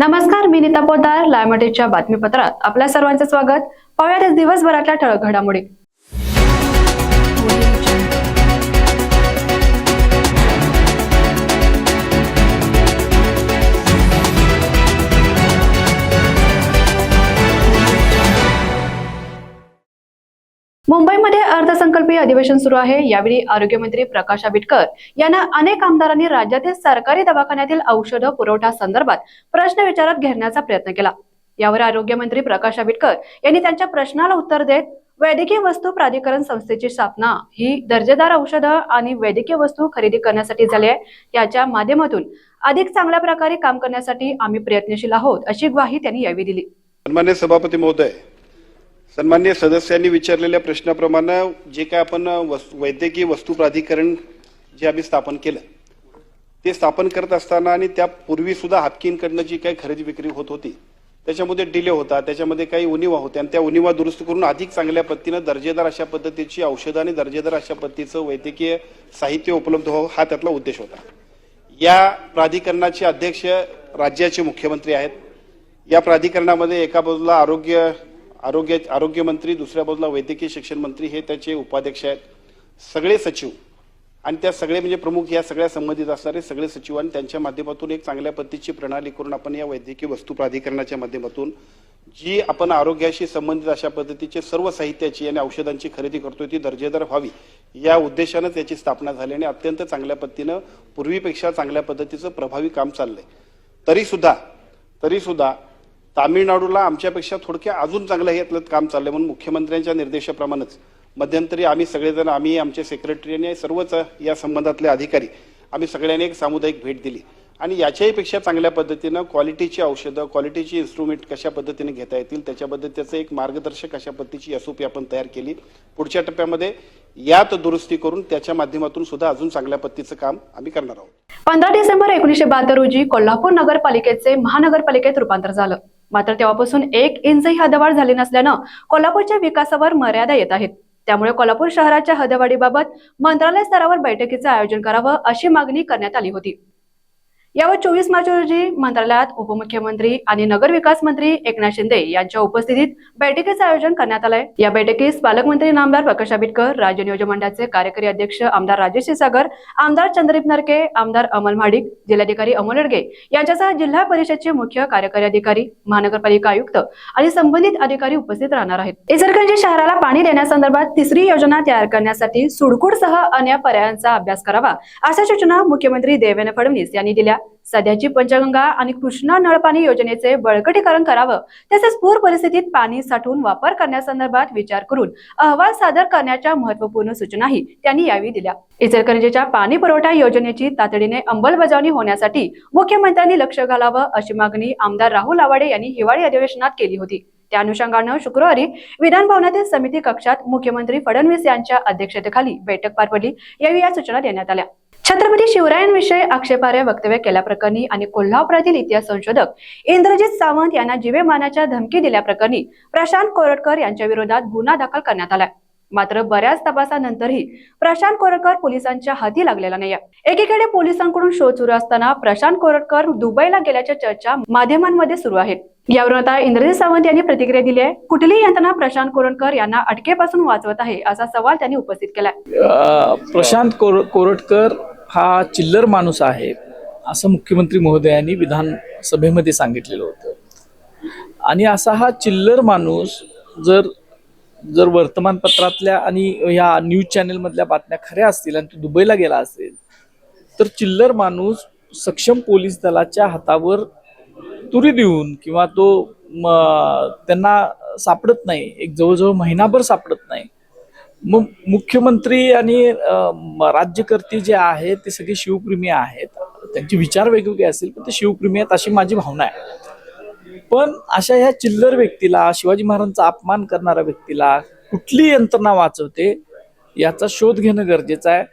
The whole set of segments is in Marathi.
नमस्कार मी नीता पोदार लायमटेच्या बातमीपत्रात. आपल्या सर्वांचं स्वागत. पाहूयात दिवसभरातल्या ठळक घडामोडी. मुंबईमध्ये अर्थसंकल्पीय अधिवेशन सुरू आहे. यावेळी आरोग्यमंत्री प्रकाश आंबेडकर यांना अनेक आमदारांनी राज्यातील सरकारी दवाखान्यातील औषध पुरवठा संदर्भात प्रश्न विचारात घेण्याचा प्रयत्न केला. यावर आरोग्यमंत्री प्रकाश आंबेडकर यांनी त्यांच्या प्रश्नाला उत्तर देत वैद्यकीय वस्तू प्राधिकरण संस्थेची स्थापना ही दर्जेदार औषधं आणि वैद्यकीय वस्तू खरेदी करण्यासाठी झाली आहे. याच्या माध्यमातून अधिक चांगल्या प्रकारे काम करण्यासाठी आम्ही प्रयत्नशील आहोत अशी ग्वाही त्यांनी यावेळी दिली. सभापती महोदय सन्मान्य सदस्यांनी विचारलेल्या प्रश्नाप्रमाणे जे काय आपण वैद्यकीय वस्तू प्राधिकरण जे आम्ही स्थापन केलं ते स्थापन करत असताना आणि त्यापूर्वी सुद्धा हापकींकडनं जी काही खरेदी विक्री होत होती त्याच्यामध्ये डिले होता त्याच्यामध्ये काही उणिवा होत्या आणि त्या उणिवा दुरुस्त करून अधिक चांगल्या पद्धतीनं दर्जेदार अशा पद्धतीची औषधं आणि दर्जेदार अशा पद्धतीचं वैद्यकीय साहित्य उपलब्ध व्हावं हा त्यातला उद्देश होता. या प्राधिकरणाचे अध्यक्ष राज्याचे मुख्यमंत्री आहेत. या प्राधिकरणामध्ये एका बाजूला आरोग्य आरोग्य आरोग्यमंत्री दुसऱ्या बाजूला वैद्यकीय शिक्षण मंत्री हे त्याचे उपाध्यक्ष आहेत. सगळे सचिव. आणि त्या सगळे म्हणजे प्रमुख या सगळ्या संबंधित असणारे सगळे सचिव आणि त्यांच्या माध्यमातून एक चांगल्या पद्धतीची प्रणाली करून आपण या वैद्यकीय वस्तू प्राधिकरणाच्या माध्यमातून जी आपण आरोग्याशी संबंधित अशा पद्धतीचे सर्व साहित्याची आणि औषधांची खरेदी करतोय ती दर्जेदार व्हावी या उद्देशानं त्याची स्थापना झाली आणि अत्यंत चांगल्या पद्धतीनं पूर्वीपेक्षा चांगल्या पद्धतीचं प्रभावी काम चाललंय. तरी सुद्धा तरी सुद्धा तामिळनाडूला आमच्यापेक्षा थोडक्या अजून चांगलं यातलं काम चाललंय म्हणून मुख्यमंत्र्यांच्या निर्देशाप्रमाणेच. मध्यंतरी आम्ही सगळेजण आम्ही आमचे सेक्रेटरी आणि सर्वच या संबंधातले अधिकारी आम्ही सगळ्यांनी एक सामुदायिक भेट दिली. आणि याच्याही पेक्षा चांगल्या पद्धतीनं क्वालिटीची औषधं क्वालिटीची इन्स्ट्रुमेंट कशा पद्धतीने घेता येतील त्याच्याबद्दल त्याचं एक मार्गदर्शक अशा पद्धतीची एसओपी आपण तयार केली. पुढच्या टप्प्यामध्ये यात दुरुस्ती करून त्याच्या माध्यमातून सुद्धा अजून चांगल्या पद्धतीचं काम आम्ही करणार आहोत. पंधरा डिसेंबर एकोणीसशे बहात्तर रोजी कोल्हापूर नगरपालिकेचे महानगरपालिकेत रूपांतर झालं. मात्र तेव्हापासून एक इंचही हदवाढ झाली नसल्यानं कोल्हापूरच्या विकासावर मर्यादा येत आहेत. त्यामुळे कोल्हापूर शहराच्या हदवाढीबाबत मंत्रालय स्तरावर बैठकीचं आयोजन करावं अशी मागणी करण्यात आली होती. यावर चोवीस मार्च रोजी मंत्रालयात उपमुख्यमंत्री आणि नगरविकास मंत्री एकनाथ शिंदे यांच्या उपस्थितीत बैठकीचं आयोजन करण्यात आलंय. या बैठकीस पालकमंत्री नामदार प्रकाश आंबेडकर राज्य नियोजन मंडळाचे कार्यकारी अध्यक्ष आमदार राजेश सागर आमदार चंद्रदीप नरके आमदार अमल महाडिक जिल्हाधिकारी अमोल येडगे यांच्यासह जिल्हा परिषदचे मुख्य कार्यकारी अधिकारी महानगरपालिका आयुक्त आणि संबंधित अधिकारी उपस्थित राहणार आहेत. इचलकरंजी शहराला पाणी देण्यासंदर्भात तिसरी योजना तयार करण्यासाठी सुडकुडसह अन्य पर्यायांचा अभ्यास करावा अशा सूचना मुख्यमंत्री देवेंद्र फडणवीस यांनी दिल्या. सध्याची पंचगंगा आणि कृष्णा नळपाणी योजनेचे बळकटीकरण करावं तसेच पूर परिस्थितीत पाणी साठवून वापर करण्यासंदर्भात विचार करून अहवाल सादर करण्याच्या महत्त्वपूर्ण सूचनाही त्यांनी यावेळी दिल्या. इचलकरंजीच्या पाणी पुरवठा योजनेची तातडीने अंमलबजावणी होण्यासाठी मुख्यमंत्र्यांनी लक्ष घालावं अशी मागणी आमदार राहुल आवाडे यांनी हिवाळी अधिवेशनात केली होती. त्या अनुषंगानं शुक्रवारी विधान भवनातील समिती कक्षात मुख्यमंत्री फडणवीस यांच्या अध्यक्षतेखाली बैठक पार पडली. यावेळी या सूचना देण्यात आल्या. छत्रपती शिवरायांविषयी आक्षेपार्ह वक्तव्य केल्याप्रकरणी आणि कोल्हापुरातील इतिहास संशोधक इंद्रजित सावंत यांना जीवे धमकी दिल्याप्रकरणी प्रशांत कोरटकर यांच्या विरोधात गुन्हा दाखल करण्यात आलाय. मात्र बऱ्याच तपासानंतरही प्रशांत कोरटकर पोलिसांच्या हाती लागलेला नाही एकीकडे पोलिसांकडून शोध सुरू असताना प्रशांत कोरटकर दुबईला गेल्याच्या चर्चा माध्यमांमध्ये सुरू आहेत. यावरून आता इंद्रजित सावंत यांनी प्रतिक्रिया दिली आहे. कुठलीही यंत्रणा प्रशांत कोरटकर यांना अटकेपासून वाचवत आहे असा सवाल त्यांनी उपस्थित केलाय. प्रशांत कोरटकर हा चिल्लर माणूस आहे असं मुख्यमंत्री महोदयांनी विधानसभेमध्ये सांगितलेलं होतं. आणि असा हा चिल्लर माणूस जर जर वर्तमानपत्रातल्या आणि ह्या न्यूज चॅनेलमधल्या बातम्या खऱ्या असतील आणि तो दुबईला गेला असेल तर चिल्लर माणूस सक्षम पोलीस दलाच्या हातावर तुरी देऊन किंवा तो त्यांना सापडत नाही एक जवळजवळ महिनाभर सापडत नाही मग मुख्यमंत्री आणि राज्यकर्ते जे आहेत ते सगळे शिवप्रेमी आहेत. त्यांचे विचार वेगवेगळे असतील पण ते शिवप्रेमी आहेत अशी माझी भावना आहे. पण अशा ह्या चिल्लर व्यक्तीला शिवाजी महाराजांचा अपमान करणाऱ्या व्यक्तीला कुठली यंत्रणा वाचवते याचा शोध घेणं गरजेचं आहे.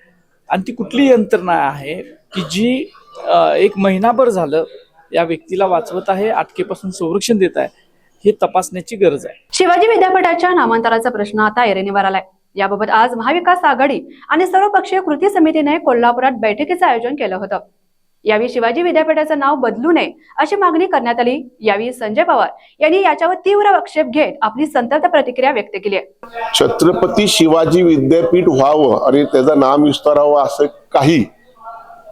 आणि ती कुठली यंत्रणा आहे की जी एक महिनाभर झालं या व्यक्तीला वाचवत आहे अटकेपासून संरक्षण देत आहे हे तपासण्याची गरज आहे. शिवाजी विद्यापीठाच्या नामांतराचा प्रश्न आता ऐरणीवर आलाय. याबाबत आज महाविकास आघाडी आणि सर्वपक्षीय कृती समितीने कोल्हापुरात बैठकीचं आयोजन केलं होतं. यावेळी शिवाजी विद्यापीठाचं नाव बदलू नये अशी मागणी करण्यात आली. यावेळी संजय पवार यांनी याच्यावर तीव्र आक्षेप घेत आपली संतप्त प्रतिक्रिया व्यक्त केली आहे. छत्रपती शिवाजी विद्यापीठ व्हावं आणि त्याचं नाम विस्तारावं असं काही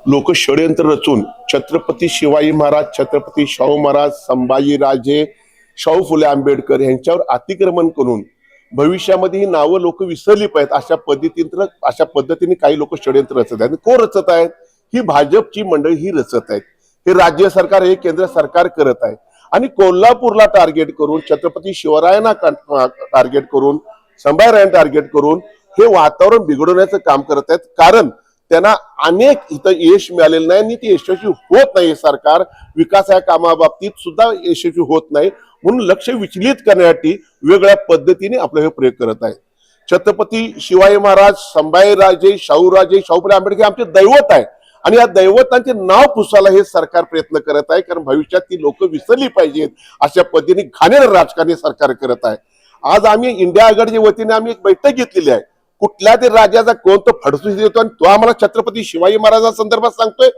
लोक षडयंत्र रचून छत्रपती शिवाजी महाराज छत्रपती शाहू महाराज संभाजीराजे शाहू फुले आंबेडकर यांच्यावर अतिक्रमण करून भविष्यामध्ये ही नावं लोक विसरली पाहिजेत. अशा पद्धतीनं अशा पद्धतीने काही लोक षडयंत्र रचत आहेत. आणि कोण रचत आहेत? ही भाजपची मंडळी ही रचत आहेत. हे राज्य सरकार हे केंद्र सरकार करत आहे. आणि कोल्हापूरला टार्गेट करून छत्रपती शिवरायांना टार्गेट करून संभाजीरायांना टार्गेट करून हे वातावरण बिघडवण्याचं काम करत आहेत. कारण त्यांना अनेक इथं यश मिळालेलं नाही आणि ते यशस्वी होत नाही. सरकार विकास या कामाबाबतीत सुद्धा यशस्वी होत नाही. म्हणून लक्ष विचलित करण्यासाठी वेगळ्या पद्धतीने आपलं हे प्रयोग करत आहे. छत्रपती शिवाजी महाराज संभाजीराजे शाहूराजे शाहूफुले आंबेडकर हे आमचे दैवत आहे आणि या दैवतांचे नाव पुसायला हे सरकार प्रयत्न करत आहे कारण भविष्यात ती लोक विसरली पाहिजेत अशा पद्धतीने घाणेर राजकारणी सरकार करत आहे. आज आम्ही इंडिया आघाडीच्या वतीने आम्ही एक बैठक घेतलेली आहे. कुठल्या तरी राजाचा कोण तो फडसूस देतो आणि तो आम्हाला छत्रपती शिवाजी महाराजांसंदर्भात सांगतोय?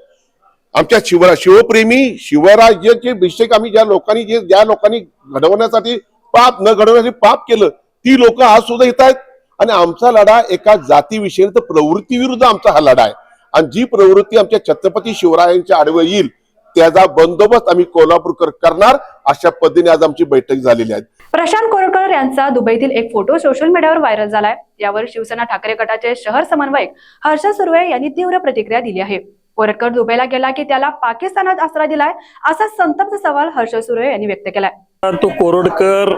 आमच्या शिवरा शिवप्रेमी शिवराज्याचे अभिषेक आम्ही ज्या लोकांनी जे ज्या लोकांनी घडवण्यासाठी पाप न घडवण्यासाठी पाप केलं ती लोक आज सुद्धा येत आहेत. आणि आमचा लढा एका जातीविषयी तर प्रवृत्ती विरुद्ध आमचा हा लढा आहे. आणि जी प्रवृत्ती आमच्या छत्रपती शिवरायांच्या आडवे येईल त्याचा बंदोबस्त आम्ही कोल्हापूरकर करणार अशा पद्धतीने आज आमची बैठक झालेली आहे. प्रशांत कोरटकर यांचा दुबईतील एक फोटो सोशल मीडियावर व्हायरल झालाय. यावर शिवसेना ठाकरे गटाचे शहर समन्वयक हर्ष सुर्वे यांनी तीव्र प्रतिक्रिया दिली आहे. कोरटकर दुबईला गेला की त्याला पाकिस्तानात आसरा दिलाय असा संतप्त सवाल हर्ष सुरे यांनी व्यक्त केलाय. तो कोरोडकर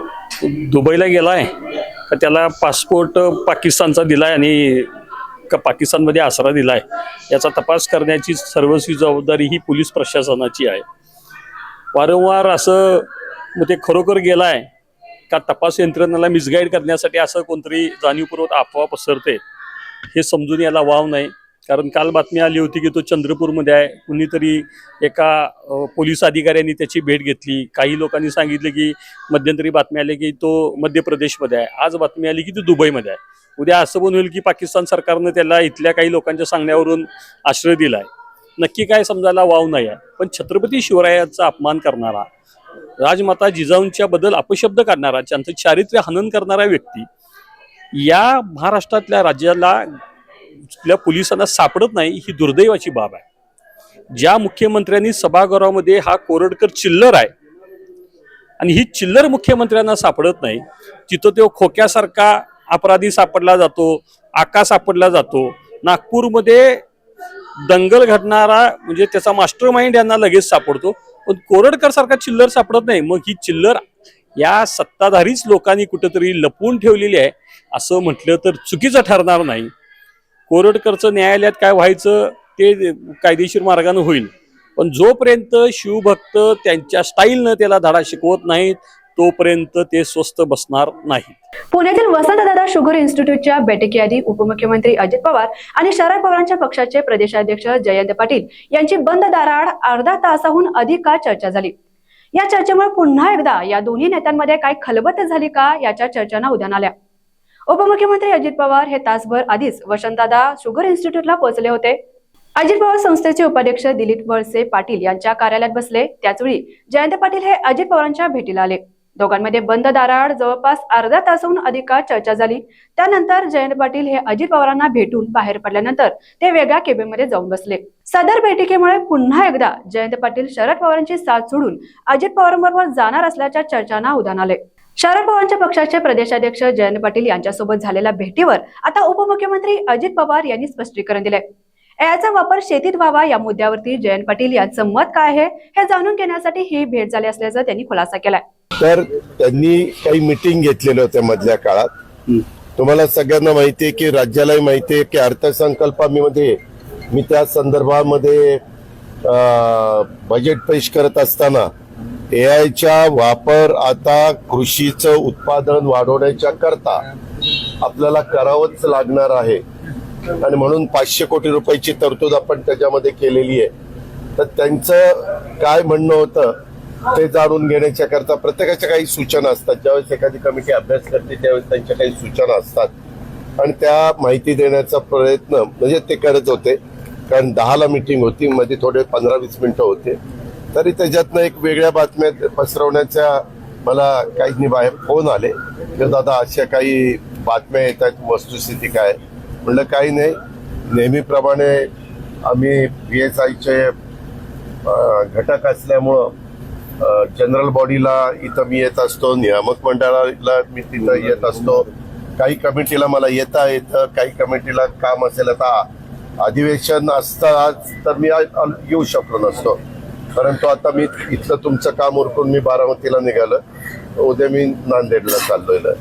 दुबईला गेलाय त्याला पासपोर्ट पाकिस्तानचा दिलाय आणि का पाकिस्तानमध्ये आसरा दिलाय? याचा तपास करण्याची सर्वस्वी जबाबदारी ही पोलीस प्रशासनाची आहे. वारंवार असं मग ते खरोखर गेलाय का तपास यंत्रणेला मिसगाईड करण्यासाठी असं कोणतरी जाणीवपूर्वक अफवा पसरते हे समजून याला वाव नाही. कारण काल बातमी आली होती की तो चंद्रपूरमध्ये आहे. कुणीतरी एका पोलीस अधिकाऱ्यांनी त्याची भेट घेतली. काही लोकांनी सांगितले की मध्यंतरी बातमी आली की तो मध्य प्रदेशमध्ये आहे. आज बातमी आली की तो दुबईमध्ये आहे. उद्या असं पण होईल की पाकिस्तान सरकारनं त्याला इथल्या काही लोकांच्या सांगण्यावरून आश्रय दिला आहे नक्की काय समजायला वाव नाही आहे. पण छत्रपती शिवरायाचा अपमान करणारा राजमाता जिजाऊंच्या बद्दल अपशब्द काढणारा त्यांचं चारित्र्य हनन करणारा व्यक्ती या महाराष्ट्रातल्या राज्याला आपल्या पोलिसांना सापडत नाही ही दुर्दैवाची बाब आहे. ज्या मुख्यमंत्र्यांनी सभागृहामध्ये हा कोरडकर चिल्लर आहे आणि ही चिल्लर मुख्यमंत्र्यांना सापडत नाही तिथं तो खोक्यासारखा अपराधी सापडला जातो आका सापडला जातो. नागपूरमध्ये दंगल घडणारा म्हणजे त्याचा मास्टर माइंड यांना लगेच सापडतो. पण कोरडकर सारखा चिल्लर सापडत नाही. मग ही चिल्लर या सत्ताधारीच लोकांनी कुठेतरी लपवून ठेवलेली आहे असं म्हटलं तर चुकीचं ठरणार नाही. कोरडकरचं न्यायालयात काय व्हायचं ते कायदेशीर मार्गाने होईल. पण जोपर्यंत शिवभक्त त्यांच्या स्टाईलनं त्याला धडा शिकवत नाहीत तोपर्यंत ते स्वस्त बसणार नाही पुण्यातील वसंतदादा शुगर इन्स्टिट्यूटच्या बैठकीआधी उपमुख्यमंत्री अजित पवार आणि शरद पवारांच्या पक्षाचे प्रदेशाध्यक्ष जयंत पाटील यांची बंद दाराआड अर्धा तासाहून अधिक काळ चर्चा झाली. या चर्चेमुळे पुन्हा एकदा या दोन्ही नेत्यांमध्ये काय खलबत झाली का याच्या चर्चांना उद्यान आल्या. उपमुख्यमंत्री अजित पवार हे तासभर आधीच वसंतदादा शुगर इन्स्टिट्यूटला पोहोचले होते. अजित पवार संस्थेचे उपाध्यक्ष दिलीप वळसे पाटील यांच्या कार्यालयात बसले. त्याचवेळी जयंत पाटील हे अजित पवारांच्या भेटीला आले. दोघांमध्ये बंद दाराआड जवळपास अर्धा तासहून अधिक काळ चर्चा झाली. त्यानंतर जयंत पाटील हे अजित पवारांना भेटून बाहेर पडल्यानंतर ते वेगळ्या केबिनमध्ये जाऊन बसले. सदर बैठकीमुळे पुन्हा एकदा जयंत पाटील शरद पवारांची साथ सोडून अजित पवारांबरोबर जाणार असल्याच्या चर्चांना उधाण आले. शरद पवारांच्या पक्षाचे प्रदेशाध्यक्ष जयंत पाटील यांच्यासोबत झालेल्या भेटीवर आता उपमुख्यमंत्री अजित पवार यांनी स्पष्टीकरण दिले याचा वापर शेतीत व्हावा या मुद्द्यावरती जयंत पाटील यांचं मत काय आहे हे जाणून घेण्यासाठी ही भेट झाली असल्याचं त्यांनी खुलासा केलाय. तर त्यांनी काही मिटिंग घेतलेल्या होत्या मधल्या काळात. तुम्हाला सगळ्यांना माहिती आहे की राज्यालाही माहिती आहे की अर्थसंकल्पामध्ये मी त्या संदर्भामध्ये अं, बजेट पेश करत असताना ए आयचा वापर आता कृषीचं उत्पादन वाढवण्याच्या करता आपल्याला करावंच लागणार आहे. आणि म्हणून पाचशे कोटी रुपयाची तरतूद आपण त्याच्यामध्ये केलेली आहे. तर त्यांचं काय म्हणणं होतं ते जाणून घेण्याच्या करता प्रत्येकाच्या काही सूचना असतात. ज्यावेळेस एखादी कमिटी अभ्यास करते त्यावेळेस त्यांच्या काही सूचना असतात. आणि त्या माहिती देण्याचा प्रयत्न म्हणजे ते करत होते. कारण दहाला मीटिंग होती मध्ये थोडे पंधरा वीस मिनिटं होते. तरी त्याच्यातनं एक वेगळ्या बातम्या पसरवण्याच्या मला काही बाहेर फोन आले. की दादा अशा काही बातम्या येत आहेत वस्तुस्थिती काय? म्हणलं काही नाही. नेहमीप्रमाणे आम्ही पी एस आयचे घटक असल्यामुळं जनरल बॉडीला इथं मी येत असतो नियामक मंडळाला मी तिथं येत असतो. काही कमिटीला मला येता येतं काही कमिटीला काम असेल आता अधिवेशन असतं आज तर मी येऊ शकलो नसतो. परंतु आता मी इथलं तुमचं काम उरकून मी बारामतीला निघालं उद्या मी नांदेडला चाललोय.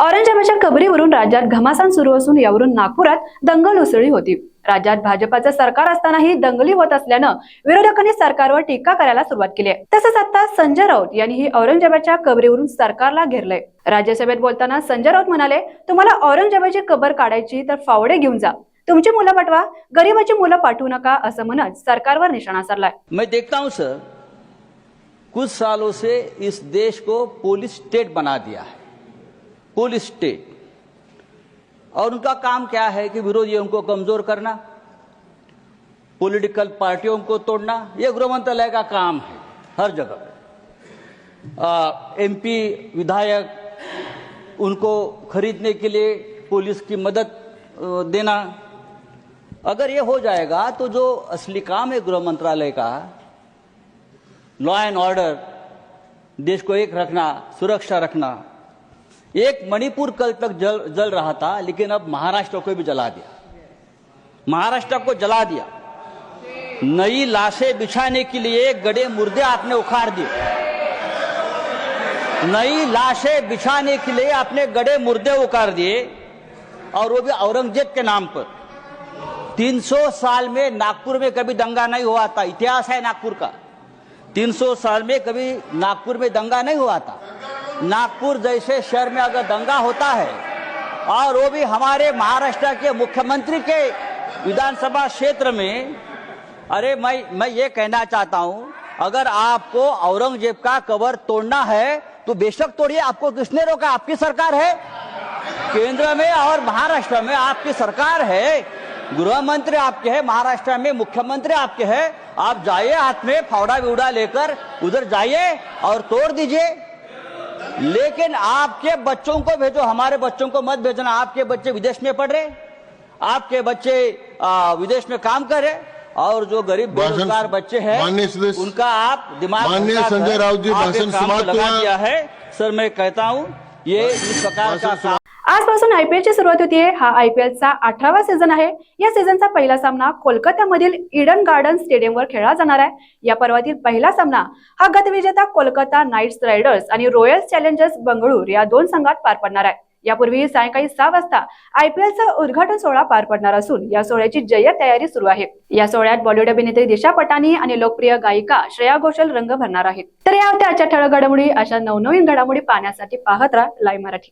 औरंगजेबाच्या कबरीवरून राज्यात घमासान सुरू असून यावरून नागपुरात दंगल उसळी होती. राज्यात भाजपाचं सरकार असतानाही दंगली होत असल्यानं विरोधकांनी सरकारवर टीका करायला सुरुवात केली आहे. तसंच आता संजय राऊत यांनीही औरंगजेबाच्या कबरीवरून सरकारला घेरलंय. राज्यसभेत बोलताना संजय राऊत म्हणाले तुम्हाला औरंगजेबाची कबर काढायची तर फावडे घेऊन जा. तुमची मुलं पाठवा, गरीबाची मुलं पाठवू नका असं म्हणत सरकारवर निशाणा सारलाय. मैं देखता हूँ, सर, कुछ सालों से इस देश को पुलिस स्टेट बना दिया है। पुलिस स्टेट और उनका काम क्या है कि विरोधियों को कमज़ोर करना पॉलिटिकल पार्टियों को तोड़ना यह गृह मंत्रालय का काम है, हर जगह एमपी विधायक उनको खरीदने के लिए पुलिस की मदद देना अगर ये हो जाएगा तो जो असली काम है गृह मंत्रालय का लॉ एंड ऑर्डर देश को एक रखना, सुरक्षा रखना, एक मणिपुर कल तक जल जल रहा था, लेकिन अब महाराष्ट्र को भी जला दिया। महाराष्ट्र को जला दिया। नई लाशें बिछाने के लिए गड़े मुर्दे आपने उखाड़ दिए। नई लाशें बिछाने के लिए आपने गड़े मुर्दे उखाड़ दिए, और वो भी औरंगज़ेब के नाम पर। 300 साल में नागपुर में कभी दंगा नहीं हुआ था। इतिहास है नागपुर का। 300 साल में कभी नागपुर में दंगा नहीं हुआ था। नागपुर जैसे शहर में अगर दंगा होता है, और वो भी हमारे महाराष्ट्र के मुख्यमंत्री के विधानसभा क्षेत्र में, अरे मैं मैं ये कहना चाहता हूँ, अगर आपको औरंगज़ेब का कवर तोड़ना है तो बेशक तोड़िए। आपको किसने रोका? आपकी सरकार है। केंद्र में और महाराष्ट्र में आपकी सरकार है। गृह मंत्री आपके हैं महाराष्ट्र में मुख्यमंत्री आपके हैं। आप जाइए हाथ में फावड़ा विवड़ा लेकर उधर जाइए और तोड़ दीजिए। लेकिन आपके बच्चों को भेजो हमारे बच्चों को मत भेजना। आपके बच्चे विदेश में पढ़ रहे आपके बच्चे आ, विदेश में काम कर रहे और जो गरीब बेरोजगार बच्चे हैं उनका आप दिमाग माननीय संजय राउत जी, भाषण समाप्त। दिया है। सर मैं कहता हूँ ये इस प्रकार का आजपासून आयपीएल ची सुरुवात होतीये. हा आयपीएलचा अठरावा सीझन आहे. या सीझनचा पहिला सामना कोलकात्यामधील इडन गार्डन स्टेडियमवर खेळला जाणार आहे. या पर्वातील पहिला सामना हा गतविजेता कोलकाता नाईट्स रायडर्स आणि रॉयल चॅलेंजर्स बंगळूर या दोन संघात पार पडणार आहे. यापूर्वी सायंकाळी सहा वाजता आयपीएलचा उद्घाटन सोहळा पार पडणार असून या सोहळ्याची जय्यत तयारी सुरू आहे. या सोहळ्यात बॉलिवूड अभिनेत्री दिशा पटानी आणि लोकप्रिय गायिका श्रेया घोषल रंग भरणार आहेत. तर या होत्या आजच्या ठळक घडामोडी. अशा नवनवीन घडामोडी पाहण्यासाठी पाहत राहा लाईव्ह मराठी.